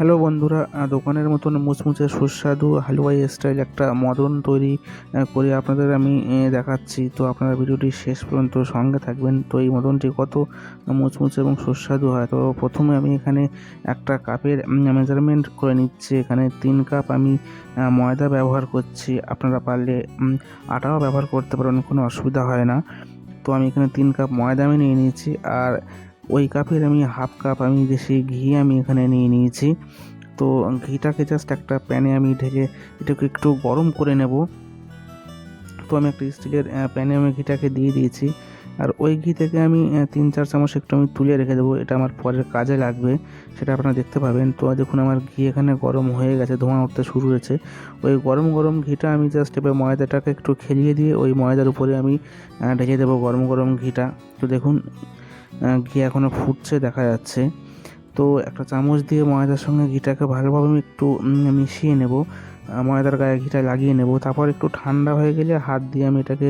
Hello বন্ধুরা দোকানের মতন মুচমুচে সুস্বাদু হালুয়াই স্টাইল একটা মদন তৈরি করে আপনাদের আমি দেখাচ্ছি। তো আপনারা ভিডিওটি শেষ পর্যন্ত সঙ্গে থাকবেন। তো এই মদনটি কত মুচমুচে এবং সুস্বাদু হয়? তো প্রথমে আমি এখানে একটা কাপের মেজারমেন্ট করে নিচ্ছি। এখানে তিন কাপ আমি ময়দা ব্যবহার করছি। আপনারা পারলে আটাও ব্যবহার করতে পারেন, কোনো অসুবিধা হয় না। তো আমি এখানে তিন কাপ ময়দা আমি নিয়ে নিয়েছি। আর ওই কাপের আমি হাফ কাপ, আমি দেশি ঘি আমি এখানে নিয়ে নিয়েছি। তো ঘিটাকে জাস্ট একটা প্যানে আমি ঢেলে এটাকে একটু গরম করে নেব। তো আমি একটা স্টিলের প্যানে আমি ঘিটাকে দিয়ে দিয়েছি। আর ওই ঘি থেকে আমি তিন চার চামচ একটু আমি তুলে রেখে দেবো। এটা আমার পরের কাজে লাগবে, সেটা আপনারা দেখতে পাবেন। তো দেখুন আমার ঘি এখানে গরম হয়ে গেছে, ধোঁয়া উঠতে শুরু হয়েছে। ওই গরম গরম ঘিটা আমি জাস্ট এবার ময়দাটাকে একটু খেলিয়ে দিয়ে ওই ময়দার উপরে আমি ঢেকে দেবো গরম গরম ঘিটা। তো দেখুন ঘি এখনও ফুটছে, দেখা যাচ্ছে। তো একটা চামচ দিয়ে ময়দার সঙ্গে ঘিটাকে ভালোভাবে আমি একটু মিশিয়ে নেব। ময়দার গায়ে ঘিটা লাগিয়ে নেব। তারপর একটু ঠান্ডা হয়ে গেলে হাত দিয়ে আমি এটাকে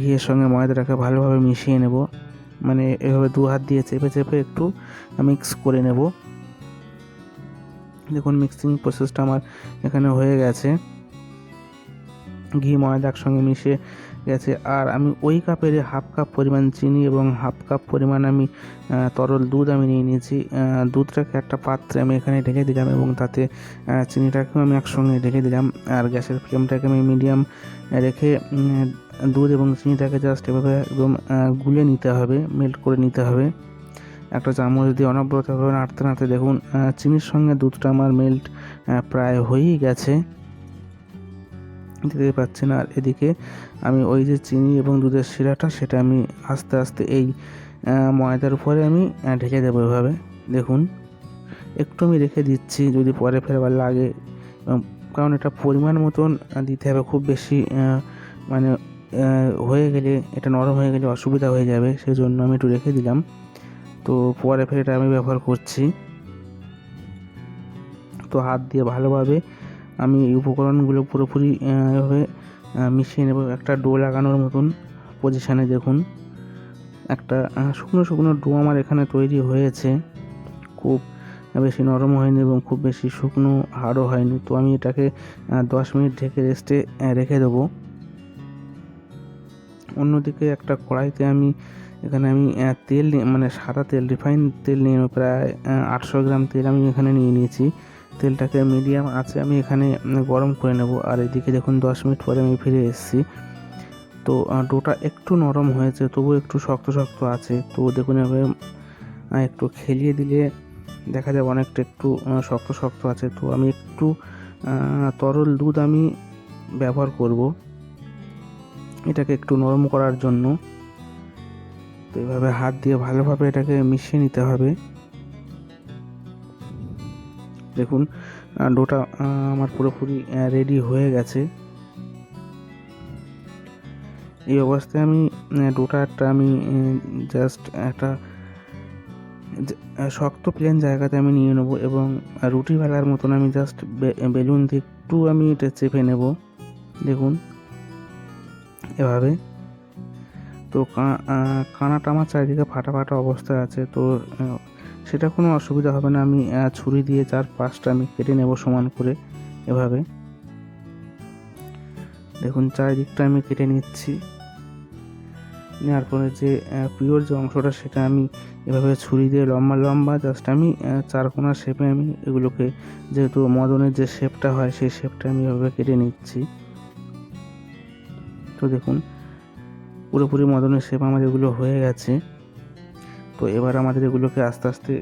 ঘিয়ের সঙ্গে ময়দাটাকে ভালোভাবে মিশিয়ে নেব। মানে এভাবে দু হাত দিয়ে চেপে চেপে একটু মিক্স করে নেব। দেখুন, মিক্সিং প্রসেসটা আমার এখানে হয়ে গেছে। ঘি ময়দা একসঙ্গে মিশে গেছে। আর আমি ওই কাপের হাফ কাপ পরিমাণ চিনি এবং হাফ কাপ পরিমাণ আমি তরল দুধ আমি নিয়ে নিয়েছি। দুধটাকে একটা পাত্রে আমি এখানে ঢেকে দিলাম এবং তাতে চিনিটাকেও আমি একসঙ্গে ঢেকে দিলাম। আর গ্যাসের ফ্লেমটাকে আমি মিডিয়াম রেখে দুধ এবং চিনিটাকে জাস্ট এভাবে একদম গুলে নিতে হবে, মেল্ট করে নিতে হবে। একটা চামচ দিয়ে অনবরতভাবে নাড়তে নাড়তে দেখুন চিনির সঙ্গে দুধটা আমার মেল্ট প্রায় হয়েই গেছে। দিতে পারছি না। আর এদিকে আমি ওই যে চিনি এবং দুধের শিরাটা, সেটা আমি আস্তে আস্তে এই ময়দার উপরে আমি ঢেকে দেবো এভাবে। দেখুন, একটু আমি রেখে দিচ্ছি, যদি পরে ফেরবার লাগে। কারণ এটা পরিমাণ মতন দিতে হবে খুব বেশি মানে হয়ে গেলে, এটা নরম হয়ে গেলে অসুবিধা হয়ে যাবে সেই জন্য আমি একটু রেখে দিলাম। তো পরে ফের এটা আমি ব্যবহার করছি। তো হাত দিয়ে ভালোভাবে আমি এই উপকরণগুলো পুরোপুরি এভাবে মিশিয়ে নেব। একটা ডো লাগানোর মতন পজিশানে দেখুন। একটা শুকনো শুকনো ডো আমার এখানে তৈরি হয়েছে। খুব বেশি নরম হয়নি এবং খুব বেশি শুকনো হাড়ও হয়নি। তো আমি এটাকে দশ মিনিট ঢেকে রেস্টে রেখে দেবো। অন্যদিকে একটা কড়াইতে আমি, এখানে আমি তেল মানে সাদা তেল রিফাইন তেল নিয়ে প্রায় আটশো গ্রাম তেল আমি এখানে নিয়ে নিয়েছি। তেলটাকে মিডিয়াম আছে, আমি এখানে গরম করে নেব। আর এদিকে দেখুন, দশ মিনিট পরে আমি ফিরে এসেছি। তো ডোটা একটু নরম হয়েছে তবু একটু শক্ত শক্ত আছে। তো দেখুন, এভাবে একটু খেলিয়ে দিলে দেখা যাবে অনেকটা একটু শক্ত শক্ত আছে। তো আমি একটু তরল দুধ আমি ব্যবহার করব। এটাকে একটু নরম করার জন্য। তো এভাবে হাত দিয়ে ভালোভাবে এটাকে মিশিয়ে নিতে হবে। দেখুন ডোটা আমার পুরোপুরি রেডি হয়ে গেছে। এই অবস্থায় আমি ডোটা একটা আমি জাস্ট একটা শক্ত প্লেন জায়গাতে আমি নিয়ে নেব এবং রুটি বেলার মতন আমি জাস্ট বেলুন দিয়ে একটু আমি এটা চেপে নেব। দেখুন, এভাবে। তো কানাটা আমার চারিদিকে ফাটা ফাটা অবস্থায় আছে, তো সেটা কোনো অসুবিধা হবে না, আমি ছুরি দিয়ে চার পাঁচটা আমি কেটে নেব সমান করে এভাবে। দেখুন, চারিদিকটা আমি কেটে নিচ্ছি। নেওয়ার পরে যে পিওর যে অংশটা, সেটা আমি এভাবে ছুরি দিয়ে লম্বা লম্বা, জাস্ট আমি চারকোনা শেপে আমি এগুলোকে, যেহেতু মদনের যে শেপটা হয়, সেই শেপটা আমি এভাবে কেটে নিচ্ছি। তো দেখুন, পুরোপুরি মদনের শেপ আমার এগুলো হয়ে গেছে। তো এবার আমাদের এগুলোকে আস্তে আস্তে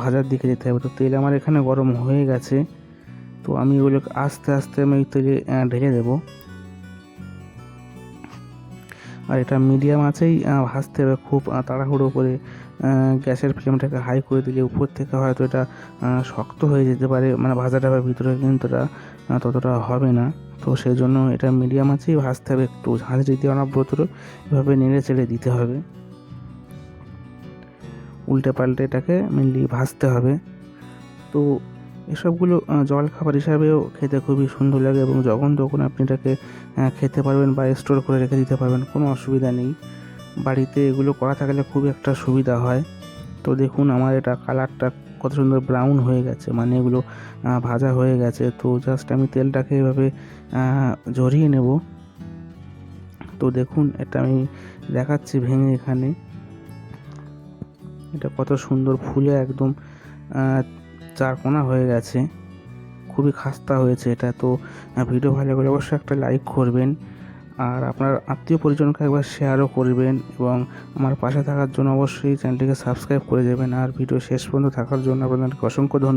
ভাজার দিকে যেতে হবে। তো তেল আমার এখানে গরম হয়ে গেছে। তো আমি এগুলোকে আস্তে আস্তে আমি তেলে ঢেলে দেবো। আর এটা মিডিয়াম আছেই ভাজতে হবে খুব তাড়াহুড়ো করে। গ্যাসের ফ্লেমটাকে হাই করে দিলে উপর থেকে হয়তো এটা শক্ত হয়ে যেতে পারে। মানে ভাজাটা ভিতরে কিন্তু এটা ততটা হবে না। তো সেই জন্য এটা মিডিয়াম আছেই, ভাজতে হবে একটু। ঝাঁঝরি দিয়ে অনবরত এভাবে নেড়ে চেড়ে দিতে হবে। উল্টে পাল্টে এটাকে মেনলি ভাজতে হবে। তো এসবগুলো আহ, জলখাবার হিসাবেও খেতে খুবই সুন্দর লাগে এবং যখন তখন আপনি এটাকে খেতে পারবেন বা স্টোর করে রেখে দিতে পারবেন কোনো অসুবিধা নেই। বাড়িতে এগুলো করা থাকলে খুব একটা সুবিধা হয়। তো দেখুন আমার এটা কালারটা কত সুন্দর ব্রাউন হয়ে গেছে মানে এগুলো ভাজা হয়ে গেছে। তো জাস্ট আমি তেলটাকে এভাবে ঝরিয়ে নেব। তো দেখুন এটা আমি দেখাচ্ছি ভেঙে এখানে। এটা কত সুন্দর ফুলে একদম চারকোনা হয়ে গেছে। খুবই খাস্তা হয়েছে এটা, তো ভিডিও ভালো লাগলে অবশ্যই একটা লাইক করবেন। আর আপনার আত্মীয় পরিজনকে একবার শেয়ারও করবেন এবং আমার পাশে থাকার জন্য অবশ্যই চ্যানেলটিকে সাবস্ক্রাইব করে দেবেন। আর ভিডিও শেষ পর্যন্ত থাকার জন্য আপনাদেরকে অসংখ্য ধন্যবাদ।